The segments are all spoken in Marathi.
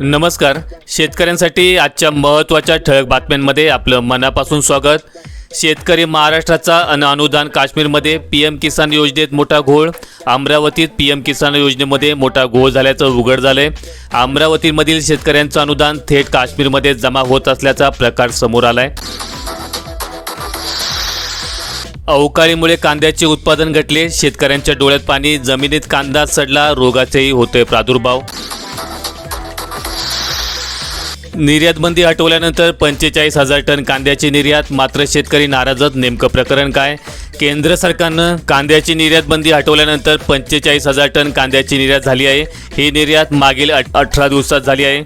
नमस्कार. शेतकऱ्यांसाठी आजच्या महत्त्वाच्या ठळक बातम्यांमध्ये आपलं मनापासून स्वागत. शेतकरी महाराष्ट्राचा अन अनुदान काश्मीरमध्ये पी एम किसान योजनेत मोठा घोळ. अमरावतीत पी एम किसान योजनेमध्ये मोठा घोळ झाल्याचं उघड झालंय. अमरावतीमधील शेतकऱ्यांचं अनुदान थेट काश्मीरमध्ये जमा होत असल्याचा प्रकार समोर आलाय. अवकाळीमुळे कांद्याचे उत्पादन घटले. शेतकऱ्यांच्या डोळ्यात पाणी जमिनीत कांदा सडला रोगाचेही होतोय प्रादुर्भाव. निर्यात बंदी हटवल्यानंतर पंचेचाळीस हजार टन कांद्याची निर्यात मात्र शेतकरी नाराजत. नेमकं प्रकरण काय? केंद्र सरकारनं कांद्याची निर्यात बंदी हटवल्यानंतर पंचेचाळीस हजार टन कांद्याची निर्यात झाली आहे. ही निर्यात मागील अठरा दिवसात झाली आहे.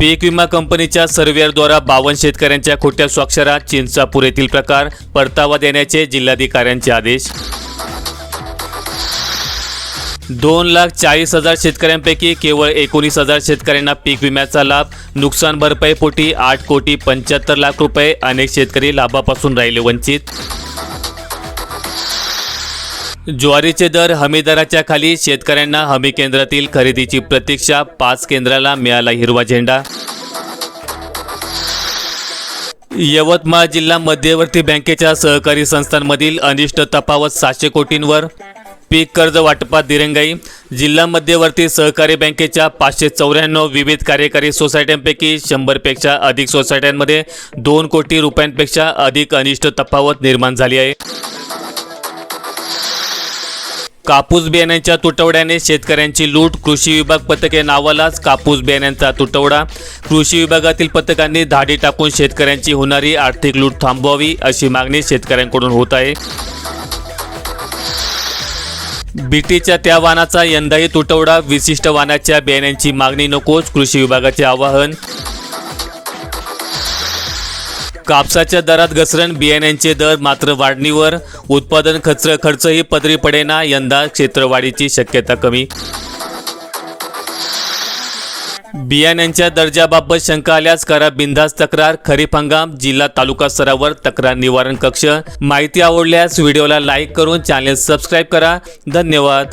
पीक विमा कंपनीच्या सर्व्हेअरद्वारा बावन्न शेतकऱ्यांच्या खोट्या स्वाक्षरा चिंचापूर येथील प्रकार परतावा देण्याचे जिल्हाधिकाऱ्यांचे आदेश. दोन लाख चाळीस हजार शेतकऱ्यांपैकी केवळ एकोणीस हजार शेतकऱ्यांना पीक विम्याचा लाभ नुकसान भरपाईपोटी आठ कोटी पंच्याहत्तर लाख रुपये अनेक शेतकरी लाभापासून राहिले वंचित. ज्वारीचे दर हमी दराच्या खाली शेतकऱ्यांना हमी केंद्रातील खरेदीची प्रतीक्षा पाच केंद्राला मिळाला हिरवा झेंडा. यवतमाळ जिल्हा मध्यवर्ती बँकेच्या सहकारी संस्थांमधील अनिष्ट तफावत सातशे कोटींवर पीक कर्ज वाटपात दिरंगाई. जिल्हा मध्यवर्ती सहकारी बँकेच्या पाचशे चौऱ्याण्णव विविध कार्यकारी सोसायट्यांपैकी शंभरपेक्षा अधिक सोसायट्यांमध्ये दोन कोटी रुपयांपेक्षा अधिक अनिष्ट तफावत निर्माण झाली आहे. कापूस बियाण्यांच्या तुटवड्याने शेतकऱ्यांची लूट. कृषी विभाग पथके नावालाच कापूस बियाण्यांचा तुटवडा. कृषी विभागातील पथकांनी धाडी टाकून शेतकऱ्यांची होणारी आर्थिक लूट थांबवावी अशी मागणी शेतकऱ्यांकडून होत आहे. बीटीच्या त्या वाहनाचा यंदाही तुटवडा. विशिष्ट वाहनाच्या बियाण्यांची मागणी नकोच. कृषी विभागाचे आवाहन. कापसाच्या दरात घसरण. बियाण्यांचे दर मात्र वाढणीवर. उत्पादन खर्च खर्चही पदरी पडेना. यंदा क्षेत्रवाढीची शक्यता कमी. बियाण्यांच्या दर्जाबाबत शंका आल्यास करा बिंदास तक्रार. खरीप हंगाम जिल्हा तालुका स्तरावर तक्रार निवारण कक्ष. माहिती आवडल्यास व्हिडिओला लाईक करून चॅनेल सबस्क्राईब करा. धन्यवाद.